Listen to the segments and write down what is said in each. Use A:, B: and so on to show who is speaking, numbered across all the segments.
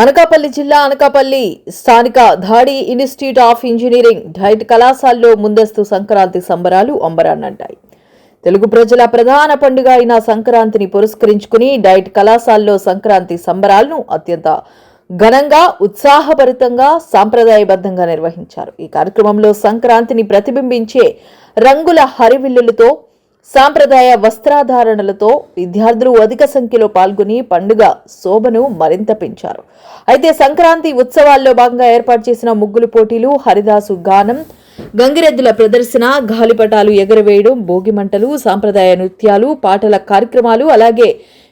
A: అనకాపల్లి జిల్లా అనకాపల్లి స్థానిక Dadi institute of engineering DIET కళాశాలలో ముందస్తు సంక్రాంతి సంబరాలు అంబరాన్నంటాయి. తెలుగు ప్రజల ప్రధాన పండుగ అయిన సంక్రాంతిని పురస్కరించుకుని డైట్ కళాశాలలో సంక్రాంతి సంబరాలను అత్యంత ఘనంగా ఉత్సాహభరితంగా సాంప్రదాయబద్ధంగా నిర్వహించారు. ఈ కార్యక్రమంలో సంక్రాంతిని ప్రతిబింబించే రంగుల హరివిల్లులతో సాంప్రదాయ వస్త్రాధారణలతో విద్యార్థులు అధిక సంఖ్యలో పాల్గొని పండుగ శోభను మరింత పెంచారు. అయితే సంక్రాంతి ఉత్సవాల్లో భాగంగా ఏర్పాటు చేసిన ముగ్గులు పోటీలు హరిదాసు గానం గంగిరెద్దుల ప్రదర్శన గాలిపటాలు ఎగరవేయడం భోగిమంటలు సాంప్రదాయ నృత్యాలు పాటల కార్యక్రమాలు అలాగే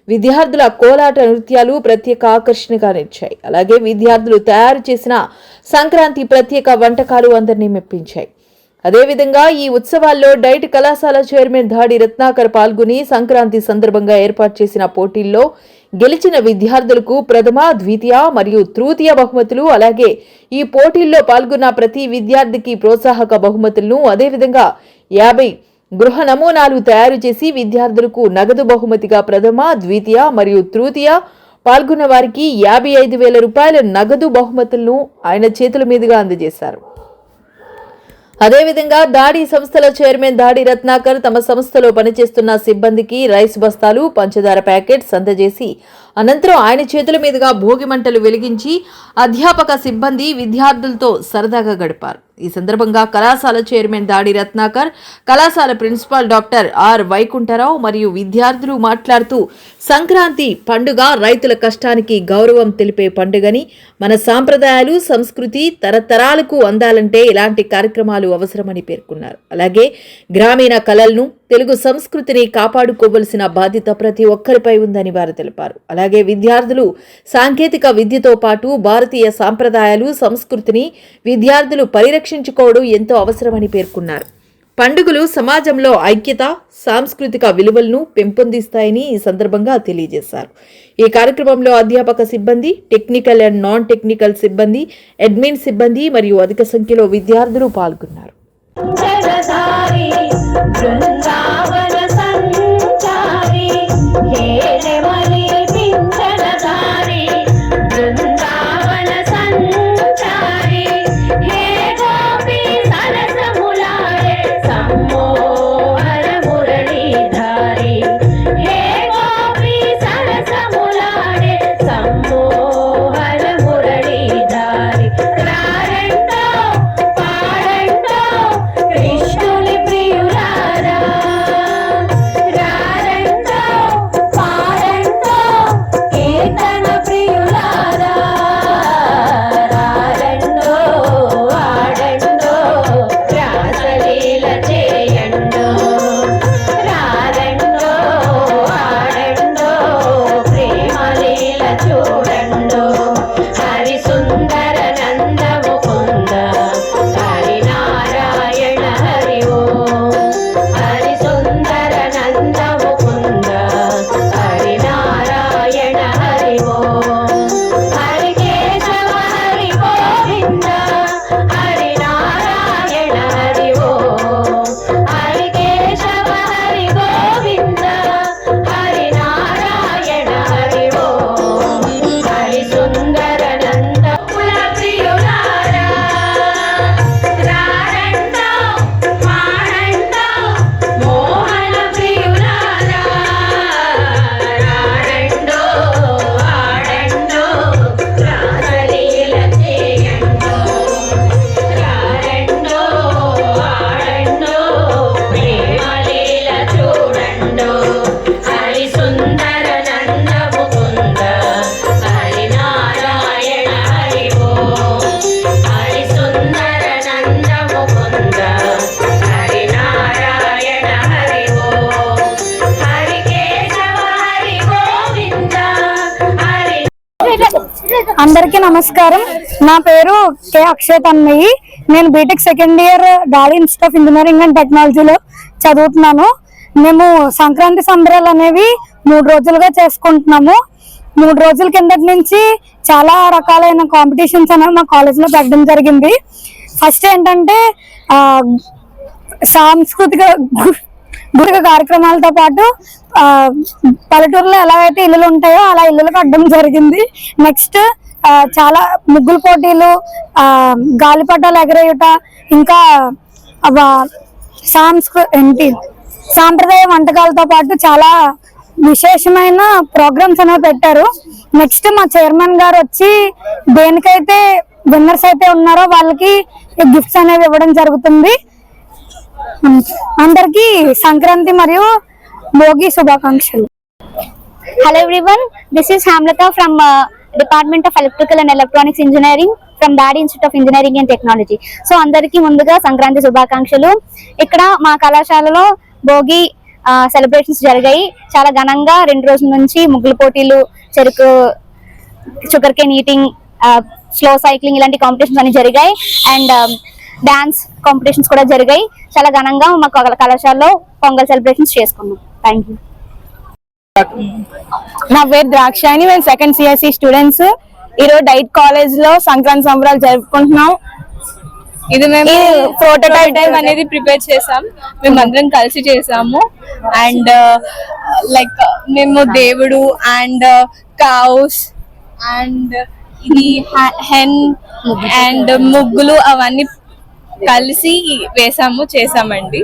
A: విద్యార్థుల కోలాట నృత్యాలు ప్రత్యేక ఆకర్షణగా నిలిచాయి. అలాగే విద్యార్థులు తయారు చేసిన సంక్రాంతి ప్రత్యేక వంటకాలు అందరినీ మెప్పించాయి. అదేవిధంగా ఈ ఉత్సవాల్లో డైట్ కళాశాల చైర్మన్ ధాడి రత్నాకర్ పాల్గొని సంక్రాంతి సందర్భంగా ఏర్పాటు చేసిన పోటీల్లో గెలిచిన విద్యార్థులకు ప్రథమ ద్వితీయ మరియు తృతీయ బహుమతులు అలాగే ఈ పోటీల్లో పాల్గొన్న ప్రతి విద్యార్థికి ప్రోత్సాహక బహుమతులను అదేవిధంగా యాభై గృహ నమూనాలు తయారు చేసి విద్యార్థులకు నగదు బహుమతిగా ప్రథమ ద్వితీయ మరియు తృతీయ పాల్గొన్న వారికి యాభై ఐదు వేల రూపాయల నగదు బహుమతులను ఆయన చేతుల మీదుగా అందజేశారు. అదేవిధంగా దాడి సంస్థల చైర్మన్ దాడి రత్నాకర్ తమ సంస్థలో పనిచేస్తున్న సిబ్బందికి రైస్ బస్తాలు పంచదార ప్యాకెట్స్ అందజేసి అనంతరం ఆయన చేతుల మీదుగా భోగి మంటలు వెలిగించి అధ్యాపక సిబ్బంది విద్యార్థులతో సరదాగా గడిపారు. ఈ సందర్భంగా కళాశాల చైర్మన్ దాడి రత్నాకర్ కళాశాల ప్రిన్సిపాల్ డాక్టర్ ఆర్ వైకుంఠరావు మరియు విద్యార్థులు మాట్లాడుతూ సంక్రాంతి పండుగ రైతుల కష్టానికి గౌరవం తెలిపే పండుగని మన సాంప్రదాయాలు సంస్కృతి తరతరాలకు అందాలంటే ఇలాంటి కార్యక్రమాలు అవసరమని పేర్కొన్నారు. అలాగే గ్రామీణ కళలను తెలుగు సంస్కృతిని కాపాడుకోవలసిన బాధ్యత ప్రతి ఒక్కరిపై ఉందని వారు తెలిపారు. అలాగే విద్యార్థులు సాంకేతిక విద్యతో పాటు భారతీయ సాంప్రదాయాలు సంస్కృతిని విద్యార్థులు పరిరక్షించుకోవడం ఎంతో అవసరమని పేర్కొన్నారు. పండుగలు సమాజంలో ఐక్యత సాంస్కృతిక విలువలను పెంపొందిస్తాయని ఈ సందర్భంగా తెలియజేశారు. ఈ కార్యక్రమంలో అధ్యాపక సిబ్బంది టెక్నికల్ అండ్ నాన్ టెక్నికల్ సిబ్బంది అడ్మిన్ సిబ్బంది మరియు అధిక సంఖ్యలో విద్యార్థులు పాల్గొన్నారు.
B: అందరికీ నమస్కారం. నా పేరు కే అక్షయ్ తన్మయి నేను B Tech second year Dadi institute of engineering and టెక్నాలజీలో చదువుతున్నాను. మేము సంక్రాంతి సంబరాలు అనేవి మూడు రోజులుగా చేసుకుంటున్నాము. మూడు రోజుల కిందటి నుంచి చాలా రకాలైన కాంపిటీషన్స్ అనేవి మా కాలేజ్లో పెట్టడం జరిగింది. ఫస్ట్ ఏంటంటే సాంస్కృతిక గు- గుడిక కార్యక్రమాలతో పాటు పల్లెటూరులో ఎలా అయితే ఇల్లులు ఉంటాయో అలా ఇల్లులు కట్టడం జరిగింది. నెక్స్ట్
C: చాలా ముగ్గుల పోటీలు గాలిపటాలు ఎగరేయుట ఇంకా సాంస్కృ ఏంటి సాంప్రదాయ వంటకాలతో పాటు చాలా విశేషమైన ప్రోగ్రామ్స్ అనేవి పెట్టారు. నెక్స్ట్ మా చైర్మన్ గారు వచ్చి దేనికైతే విన్నర్స్ అయితే ఉన్నారో వాళ్ళకి గిఫ్ట్స్ అనేవి ఇవ్వడం జరుగుతుంది. అందరికీ సంక్రాంతి మరియు భోగి శుభాకాంక్షలు.
D: Hello everyone this is Hamlata from department of electrical and electronics engineering from Dadi institute of engineering and technology so అందరికీ ముందుగా సంక్రాంతి శుభాకాంక్షలు. ఇక్కడ మా కళాశాలలో భోగి సెలబ్రేషన్స్ జరిగాయి. చాలా ఘనంగా రెండు రోజుల నుంచి ముగ్గుల పోటీలు చెరుకు sugar cane eating slow cycling ఇలాంటి కాంపిటీషన్స్ అన్ని జరిగాయి. అండ్ డాన్స్ కాంపిటీషన్స్ కూడా జరిగాయి. చాలా ఘనంగా మా కళాశాలలో పొంగల్ సెలబ్రేషన్స్ చేసుకున్నాం. థ్యాంక్ యూ
E: నా పేరు ద్రాక్షాయని మేము సెకండ్ సిఎస్సి స్టూడెంట్స్ ఈరోజు డైట్ కాలేజ్లో సంక్రాంతి సంబరాలు జరుపుకుంటున్నాం. ఇది మేము ప్రోటోటైప్ అనేది ప్రిపేర్ చేసాం మేము అందరం కలిసి చేసాము అండ్ లైక్ మేము దేవుడు అండ్ కౌస్ అండ్ ఇది హెన్ అండ్ ముగ్గులు అవన్నీ కలిసి వేసాము చేసామండి.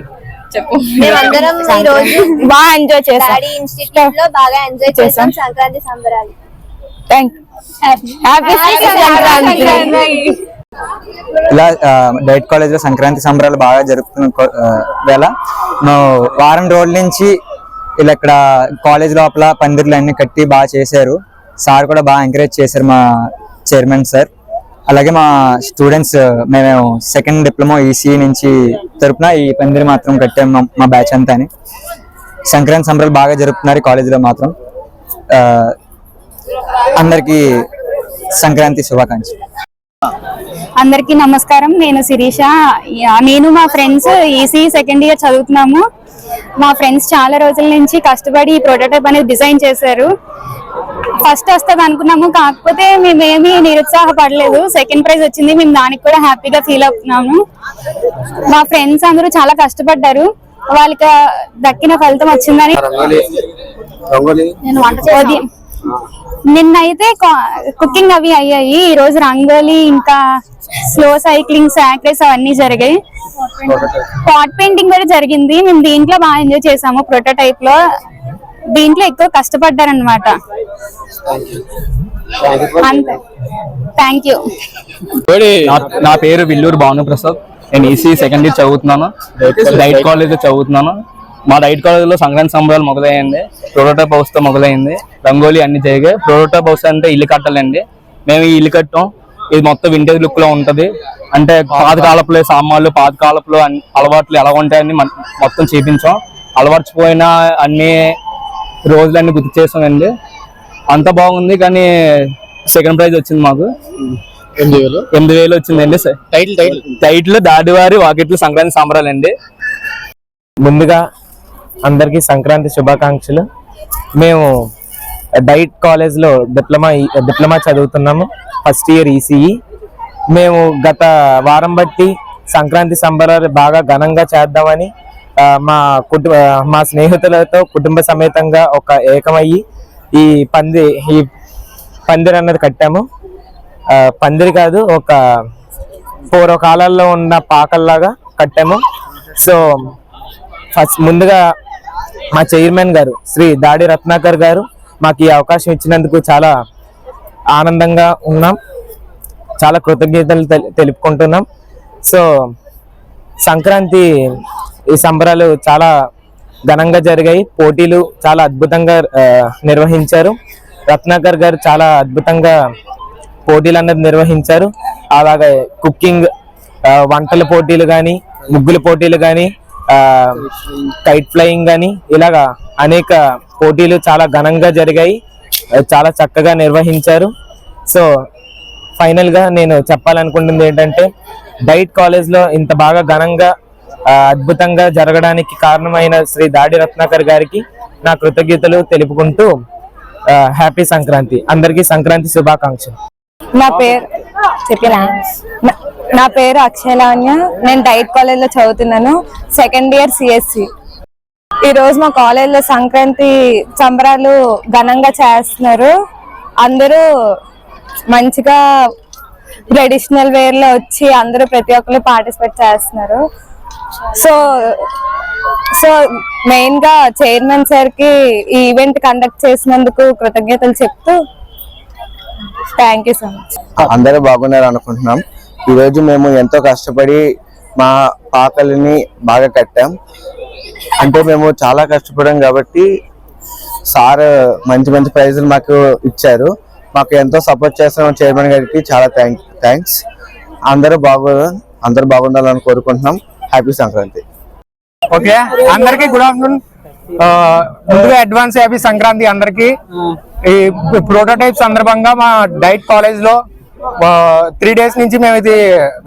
E: చెప్పు.
D: మేమందరం ఈ రోజు
E: బాగా ఎంజాయ్ చేసాం.
D: డాడీ ఇన్స్టిట్యూట్లో బాగా ఎంజాయ్ చేసాం సంక్రాంతి సంబరాలు.
E: థ్యాంక్ హ్యాపీ సంక్రాంతి
F: ఇలా డైట్ కాలేజ్లో సంక్రాంతి సంబరాలు బాగా ఆ, వేళ మేము వారం రోజుల నుంచి ఇలా ఇక్కడ కాలేజ్ లోపల పందిర్లు అన్ని కట్టి బాగా చేశారు. సార్ కూడా బాగా ఎంకరేజ్ చేశారు మా చైర్మన్ సార్. అలాగే మా స్టూడెంట్స్ మేము సెకండ్ డిప్లొమా ఈసీ నుంచి తరపున ఈ పందిరి మాత్రం కట్టాము మా- బ్యాచ్ అంతా సంక్రాంతి సంబరాలు బాగా జరుపుతున్నారు కాలేజీలో మాత్రం. అందరికీ సంక్రాంతి శుభాకాంక్షలు.
D: అందరికీ నమస్కారం. నేను శిరీష. నేను మా ఫ్రెండ్స్ ఈసీ సెకండ్ ఇయర్ చదువుతున్నాము. మా ఫ్రెండ్స్ చాలా రోజుల నుంచి కష్టపడి ఈ ప్రోటోటైప్ అనేది డిజైన్ చేశారు. ఫస్ట్ వస్తుంది అనుకున్నాము కాకపోతే మేమేమి నిరుత్సాహపడలేదు. సెకండ్ ప్రైజ్ వచ్చింది మేము దానికి కూడా హ్యాపీగా ఫీల్ అవుతున్నాము. మా ఫ్రెండ్స్ అందరూ చాలా కష్టపడ్డారు. వాళ్ళకి దక్కిన ఫలితం వచ్చిందని ఉదయం నిన్నైతే కుకింగ్ అవి అయ్యాయి. ఈ రోజు రంగోలీ ఇంకా స్లో సైక్లింగ్ సాక్రెస్ అవన్నీ జరిగాయి. పాట్ పెయింటింగ్ కూడా జరిగింది. మేము దీంట్లో బాగా ఎంజాయ్ చేసాము ప్రోటోటైప్లో. దీంట్లో ఎక్కువ కష్టపడ్డారనమాట అంతే థ్యాంక్ యూ.
G: నా- పేరు విల్లూరు భానుప్రసాద్. నేను ఈసీ సెకండ్ ఇయర్ చదువుతున్నాను. డైట్ కాలేజ్ చదువుతున్నాను. మా డైట్ కాలేజ్లో సంక్రాంతి సంబరాలు మొదలైంది ప్రోటోటైప్ హౌస్తో మొదలైంది రంగోలీ అన్ని జరిగాయి. ప్రోటోటైప్ హౌస్ అంటే ఇల్లు కట్టాలండి. మేము ఈ ఇల్లు కట్టాం. ఇది మొత్తం వింటేజ్ లుక్లో ఉంటది. అంటే పాతకాలపులో సామాన్లు పాతకాలపులో అలవాట్లు ఎలా ఉంటాయని మొత్తం చూపించాం. అలవర్చిపోయిన అన్ని రోజులన్నీ గుర్తు చేసామండి అంత బాగుంది కానీ సెకండ్ ప్రైజ్ వచ్చింది మాకు. ఎనిమిది వేలు? వచ్చిందండి. టైటిల్ టైటిల్ టైటిల్ దాడివారి వాకిట్లు సంక్రాంతి సంబరాలండి
H: ముందుగా అందరికీ సంక్రాంతి శుభాకాంక్షలు. మేము డైట్ కాలేజ్లో డిప్లొమా డిప్లొమా చదువుతున్నాము ఫస్ట్ ఇయర్ ఈసీఈ. మేము గత వారం బట్టి సంక్రాంతి సంబరాలు బాగా ఘనంగా చేద్దామని మా కుటుంబ మా స్నేహితులతో కుటుంబ సమేతంగా ఒక ఏకమయ్యి ఈ పంది ఈ పందిరి అన్నది కట్టాము. పందిరి కాదు ఒక పూర్వకాలాల్లో ఉన్న పాకల్లాగా కట్టాము. సో ఫస్ట్ ముందుగా మా చైర్మన్ గారు శ్రీ దాడి రత్నాకర్ గారు మాకు ఈ అవకాశం ఇచ్చినందుకు చాలా ఆనందంగా ఉన్నాం. చాలా కృతజ్ఞతలు తెలుపుకుంటున్నాం. సో సంక్రాంతి ఈ సంబరాలు చాలా ఘనంగా జరిగాయి. పోటీలు చాలా అద్భుతంగా నిర్వహించారు. రత్నాకర్ గారు చాలా అద్భుతంగా పోటీలు అన్నది నిర్వహించారు అలాగే కుకింగ్ వంటల పోటీలు కానీ ముగ్గుల పోటీలు కానీ కైట్ ఫ్లయింగ్ కానీ ఇలాగా అనేక పోటీలు చాలా ఘనంగా జరిగాయి. చాలా చక్కగా నిర్వహించారు. సో ఫైనల్గా నేను చెప్పాలనుకుంటుంది ఏంటంటే డైట్ కాలేజ్లో ఇంత బాగా ఘనంగా అద్భుతంగా జరగడానికి కారణమైన శ్రీ దాడి రత్నాకర్ గారికి నా కృతజ్ఞతలు తెలుపుకుంటూ హ్యాపీ సంక్రాంతి. అందరికీ సంక్రాంతి శుభాకాంక్షలు.
E: నా పేరు చెప్పినా? నా- పేరు అక్షయలావణ్య. నేను డైట్ కాలేజ్లో చదువుతున్నాను. Second year CSC. ఈ రోజు మా కాలేజ్లో సంక్రాంతి సంబరాలు ఘనంగా చేస్తున్నారు. అందరూ మంచిగా ట్రెడిషనల్ వేర్లో వచ్చి అందరూ ప్రతి ఒక్కరు పార్టిసిపేట్ చేస్తున్నారు. సో సో మెయిన్గా చైర్మన్ సార్కి ఈ ఈవెంట్ కండక్ట్ చేసినందుకు కృతజ్ఞతలు చెప్తూ థ్యాంక్ యూ సో మచ్
I: అందరూ బాగున్నారు అనుకుంటున్నాం. ఈరోజు మేము ఎంతో కష్టపడి మా పాకలని బాగా కట్టాం. అంటే మేము చాలా కష్టపడాం కాబట్టి సార్ మంచి మంచి ప్రైజులు మాకు ఇచ్చారు. మాకు ఎంతో సపోర్ట్ చేస్తున్న చైర్మన్ గారికి. చాలా థ్యాంక్ థ్యాంక్స్ అందరూ బాగు అందరూ బాగుండాలని కోరుకుంటున్నాం. హ్యాపీ సంక్రాంతి.
J: ఓకే అందరికి గుడ్ ఆఫ్టర్నూన్ ముందుగా అడ్వాన్స్ హ్యాపీ సంక్రాంతి అందరికి. ఈ ప్రోటోటైప్ సందర్భంగా మా డైట్ కాలేజ్లో త్రీ డేస్ నుంచి మేము ఇది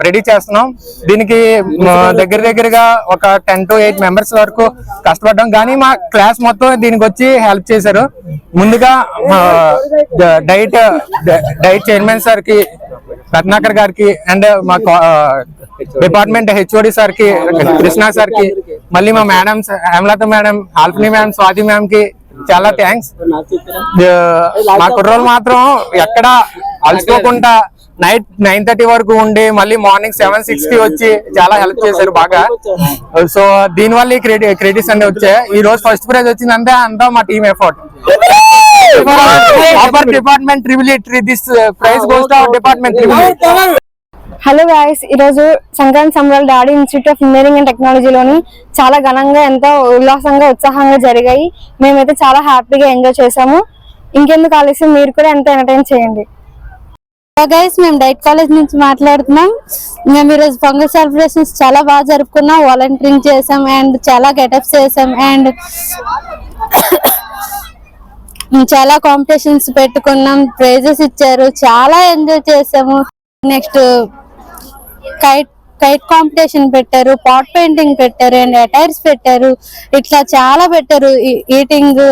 J: రెడీ చేస్తున్నాం. దీనికి దగ్గర దగ్గరగా ఒక టెన్ టు ఎయిట్ మెంబర్స్ వరకు కష్టపడ్డాం. కానీ మా క్లాస్ మొత్తం దీనికి వచ్చి హెల్ప్ చేశారు. ముందుగా మా డైట్ డైట్ చైర్మన్ సార్కి రత్నాకర్ గారికి అండ్ మా డిపార్ట్మెంట్ హెచ్ఓడి సార్కి కృష్ణ సార్కి మళ్ళీ మా మేడం హేమలత మేడం ఆల్ఫనీ మ్యామ్ స్వాతి మ్యామ్కి చాలా థ్యాంక్స్ మా కుర్రోలు మాత్రం ఎక్కడ అలసిపోకుండా నైట్ నైన్ థర్టీ వరకు ఉండి మళ్ళీ మార్నింగ్ సెవెన్ సిక్స్కి వచ్చి చాలా హెల్ప్ చేశారు బాగా. సో దీని వల్ల క్రెడిట్స్ అన్ని వచ్చాయి. ఈ రోజు ఫస్ట్ ప్రైజ్ వచ్చిందంటే అంతా మా team effort department triple this prize goes to department triple
B: hello guys ఈరోజు సంక్రాంతి సంబరాలు Dadi institute of engineering and టెక్నాలజీలోని చాలా ఘనంగా ఎంతో ఉల్లాసంగా ఉత్సాహంగా జరిగాయి. మేమైతే చాలా హ్యాపీగా ఎంజాయ్ చేసాము ఇంకెందుకు ఆలస్యం మీరు కూడా ఎంతో ఎంటర్టైన్ చేయండి. గైస్ మేము డైట్ కాలేజ్ నుంచి మాట్లాడుతున్నాం. మేము ఈరోజు పొంగల్ సెలబ్రేషన్స్ చాలా బాగా జరుపుకున్నాం. వాలంటీరింగ్ చేసాం అండ్ చాలా గెటప్స్ చేసాం అండ్ చాలా కాంపిటీషన్స్ పెట్టుకున్నాం. ప్రైజెస్ ఇచ్చారు. చాలా ఎంజాయ్ చేసాము నెక్స్ట్ కైట్ కైట్ కాంపిటీషన్ పెట్టారు పాట్ పెయింటింగ్ పెట్టారు అండ్ అటైర్స్ పెట్టారు. ఇట్లా చాలా పెట్టారు. ఈటింగ్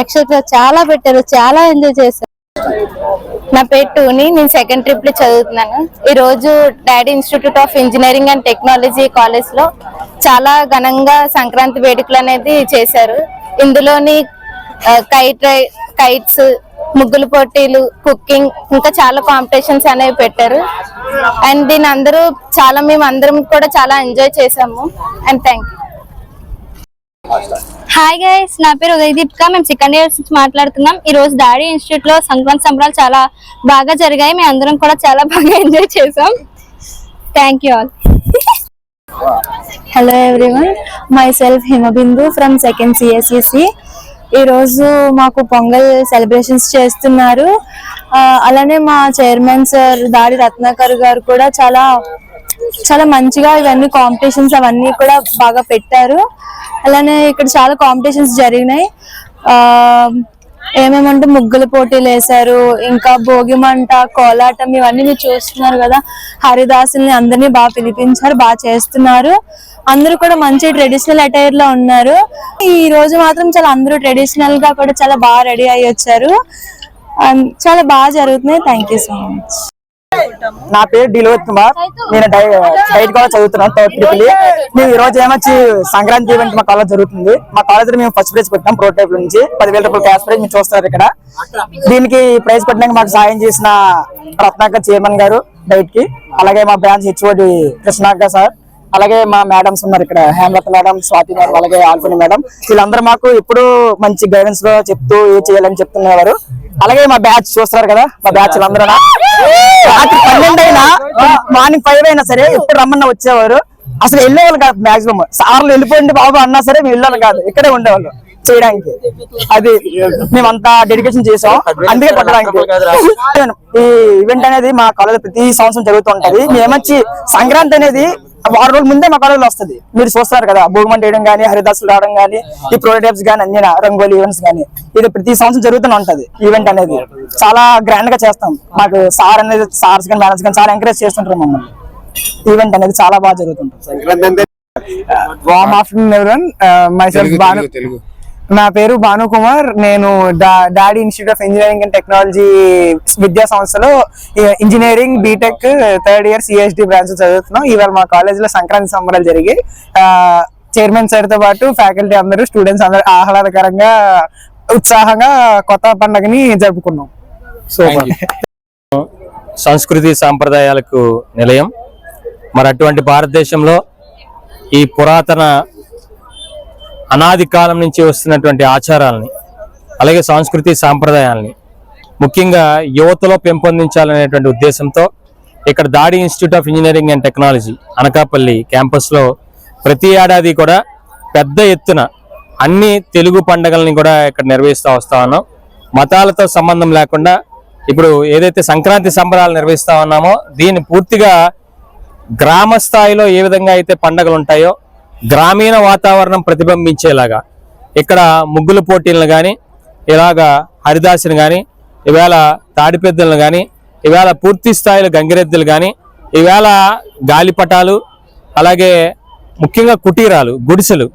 B: ఎక్సెట్రా చాలా పెట్టారు. చాలా ఎంజాయ్ చేశారు.
D: నా పేరు టూని. నేను సెకండ్ ట్రిప్లో చదువుతున్నాను. ఈ రోజు Dadi institute of engineering and technology కాలేజ్లో చాలా ఘనంగా సంక్రాంతి వేడుకలు అనేది చేశారు. ఇందులోని కైట్ కైట్స్ ముగ్గులు పోటీలు కుకింగ్ ఇంకా చాలా కాంపిటీషన్స్ అనేవి పెట్టారు. అండ్ దీని అందరూ చాలా మేము అందరం కూడా చాలా ఎంజాయ్ చేసాము. And thank you hi guys నా పేరు ఉదయదీప్క. మేము సెకండ్ ఇయర్ నుంచి మాట్లాడుతున్నాం. ఈ రోజు డాడీ ఇన్స్టిట్యూట్లో సంక్రాంతి సంబరాలు చాలా బాగా జరిగాయి. మేము అందరం కూడా చాలా బాగా ఎంజాయ్ చేసాం. Thank you all
B: hello everyone myself Himabindu from second సిఎస్సిసి ఈరోజు మాకు పొంగల్ సెలబ్రేషన్స్ చేస్తున్నారు. అలానే మా చైర్మన్ సార్ దాడి రత్నాకర్ గారు కూడా చాలా చాలా మంచిగా ఇవన్నీ కాంపిటీషన్స్ అవన్నీ కూడా బాగా పెట్టారు. అలానే ఇక్కడ చాలా కాంపిటీషన్స్ జరిగినాయి. ఏమేమంటే ముగ్గుల పోటీలు వేశారు ఇంకా భోగిమంట కోలాటం ఇవన్నీ మీరు చూస్తున్నారు కదా. హరిదాసుల్ని అందరినీ బాగా పిలిపించారు బాగా చేస్తున్నారు. అందరూ కూడా మంచి ట్రెడిషనల్ అటైర్లో ఉన్నారు. ఈ రోజు మాత్రం చాలా అందరూ ట్రెడిషనల్గా కూడా చాలా బాగా రెడీ అయ్యి వచ్చారు. చాలా బాగా జరుగుతున్నాయి. థ్యాంక్ యూ సో మచ్
J: నా పేరు డిలోత్ కుమార్. నేను డై- డైట్ కూడా చదువుతున్నాను థర్డ్ ట్రిపుల్ మేము ఈ రోజు ఏమొచ్చి సంక్రాంతి ఈవెంట్ మా కాలేజ్ జరుగుతుంది. మా కాలేజ్లో మేము ఫస్ట్ ప్రైజ్ పెట్టాం ప్రోటైప్ నుంచి. పదివేల రూపాయలు క్యాష్ ప్రైజ్ మీరు చూస్తారు ఇక్కడ. దీనికి ప్రైజ్ పెట్టడానికి మాకు సాయం చేసిన రత్నాకర్ చైర్మన్ గారు డైట్కి. అలాగే మా బ్రాంచ్ హెచ్ఓడి కృష్ణాక సార్. అలాగే మా మేడమ్స్ ఉన్నారు ఇక్కడ. హేమలత మేడం స్వాతి మేడం అలాగే ఆల్ఫిని మేడం. వీళ్ళందరూ మాకు ఎప్పుడు మంచి గైడెన్స్లో చెప్తూ ఏ చేయాలని చెప్తున్నారు అలాగే మా బ్యాచ్ చూస్తున్నారు కదా మా బ్యాచ్ అందరూ రాత్రి పన్నెండు అయినా మార్నింగ్ ఫైవ్ అయినా సరే ఎప్పుడు రమ్మన్నా వచ్చేవారు. అసలు వెళ్ళేవాళ్ళు కాదు మాక్సిమం సార్లు వెళ్ళిపోయింది బాబు అన్నా సరే మేము వెళ్ళాలి కాదు ఇక్కడే ఉండేవాళ్ళు చేయడానికి. అది మేమంతా డెడికేషన్ చేసాం అందుకే కొట్టడానికి. ఈ ఈవెంట్ అనేది మా కాలేజ్ ప్రతి సంవత్సరం జరుగుతూ ఉంటది. మేమొచ్చి సంక్రాంతి అనేది వారం రోజుల ముందే మా కాలేజీలో వస్తుంది. మీరు చూస్తారు కదా భూగమంట వేయడం కానీ హరిదాసులు రావడం కానీ ఈ ప్రోటోటైప్స్ కానీ అన్ని రంగోలీ ఈవెంట్స్ కానీ ఇది ప్రతి సంవత్సరం జరుగుతూనే ఉంటది ఈవెంట్ అనేది. చాలా గ్రాండ్గా చేస్తాం. మాకు సార్ అనేది సార్స్ కానీ మేనేజ్ కానీ చాలా ఎంకరేజ్ చేస్తుంటారు మమ్మల్ని. ఈవెంట్ అనేది చాలా బాగా జరుగుతుంటుంది. Warm afternoon everyone myself Bhanu నా పేరు భాను కుమార్. నేను డా- Dadi institute of engineering and technology విద్యా సంస్థలో engineering BTech third year CSD branch చదువుతున్నాం. ఇవాళ మా కాలేజ్లో సంక్రాంతి సంబరాలు జరిగి చైర్మన్ సార్తో పాటు ఫ్యాకల్టీ అందరూ స్టూడెంట్స్ అందరూ ఆహ్లాదకరంగా ఉత్సాహంగా కొత్త పండుగని జరుపుకున్నాం. సో
K: సంస్కృతి సాంప్రదాయాలకు నిలయం. మరి అటువంటి భారతదేశంలో ఈ పురాతన అనాది కాలం నుంచి వస్తున్నటువంటి ఆచారాలని అలాగే సాంస్కృతి సాంప్రదాయాలని ముఖ్యంగా యువతలో పెంపొందించాలనేటువంటి ఉద్దేశంతో ఇక్కడ Dadi institute of engineering and technology Anakapalli క్యాంపస్లో ప్రతి ఏడాది కూడా పెద్ద ఎత్తున అన్ని తెలుగు పండగల్ని కూడా ఇక్కడ నిర్వహిస్తూ వస్తా ఉన్నాం. మతాలతో సంబంధం లేకుండా ఇప్పుడు ఏదైతే సంక్రాంతి సంబరాలు నిర్వహిస్తా ఉన్నామో దీన్ని పూర్తిగా గ్రామ స్థాయిలో ఏ విధంగా అయితే పండగలు ఉంటాయో గ్రామీణ వాతావరణం ప్రతిబింబించేలాగా ఇక్కడ ముగ్గుల పోటీలను కానీ ఇలాగా హరిదాసుని కానీ ఈవేళ తాడిపెద్దలను కానీ ఈవేళ పూర్తి స్థాయిలో గంగిరెద్దులు కానీ ఈవేళ గాలిపటాలు అలాగే ముఖ్యంగా కుటీరాలు గుడిసెలు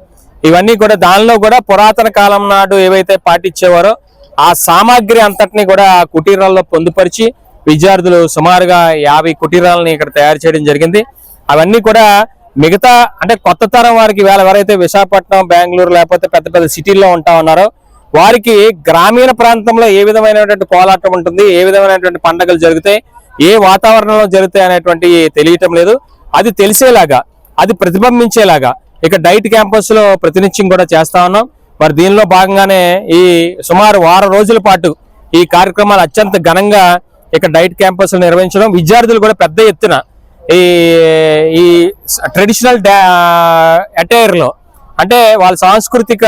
K: ఇవన్నీ కూడా దానిలో కూడా పురాతన కాలం నాడు ఏవైతే పాటించేవారో ఆ సామాగ్రి అంతటిని కూడా ఆ కుటీరాల్లో పొందుపరిచి విద్యార్థులు సుమారుగా యాభై కుటీరాలని ఇక్కడ తయారు చేయడం జరిగింది. అవన్నీ కూడా మిగతా అంటే కొత్త తరం వారికి వేళ ఎవరైతే విశాఖపట్నం బెంగళూరు లేకపోతే పెద్ద పెద్ద సిటీల్లో ఉంటా ఉన్నారో వారికి గ్రామీణ ప్రాంతంలో ఏ విధమైనటువంటి కోలాటం ఉంటుంది ఏ విధమైనటువంటి పండుగలు జరుగుతాయి ఏ వాతావరణంలో జరుగుతాయి అనేటువంటి తెలియటం లేదు. అది తెలిసేలాగా అది ప్రతిబింబించేలాగా ఇక డైట్ క్యాంపస్లో ప్రతినిత్యం కూడా చేస్తా ఉన్నాం. మరి దీనిలో భాగంగానే ఈ సుమారు వారం రోజుల పాటు ఈ కార్యక్రమాలు అత్యంత ఘనంగా ఇక డైట్ క్యాంపస్ నిర్వహించడం. విద్యార్థులు కూడా పెద్ద ఎత్తున ఈ ఈ ట్రెడిషనల్ అటైర్లో అంటే వాళ్ళ సాంస్కృతిక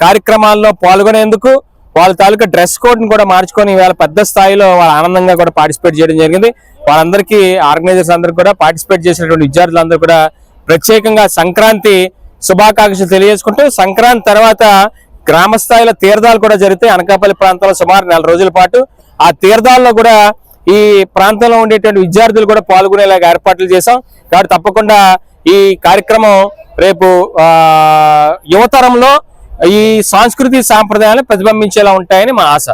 K: కార్యక్రమాల్లో పాల్గొనేందుకు వాళ్ళ తాలూకా డ్రెస్ కోడ్ని కూడా మార్చుకొని ఇవాళ పెద్ద స్థాయిలో వాళ్ళ ఆనందంగా కూడా పార్టిసిపేట్ చేయడం జరిగింది. వాళ్ళందరికీ ఆర్గనైజర్స్ అందరూ కూడా పార్టిసిపేట్ చేసినటువంటి విద్యార్థులందరూ కూడా ప్రత్యేకంగా సంక్రాంతి శుభాకాంక్షలు తెలియజేసుకుంటూ సంక్రాంతి తర్వాత గ్రామ స్థాయిలో తీర్థాలు కూడా జరుగుతాయి. అనకాపల్లి ప్రాంతంలో సుమారు నెల రోజుల పాటు ఆ తీర్థాల్లో కూడా ఈ ప్రాంతంలో ఉండేటువంటి విద్యార్థులు కూడా పాల్గొనేలాగా ఏర్పాట్లు చేశాం. కాబట్టి తప్పకుండా ఈ కార్యక్రమం రేపు యువతరంలో ఈ సాంస్కృతిక సాంప్రదాయాలు ప్రతిబింబించేలా ఉంటాయని మా ఆశ.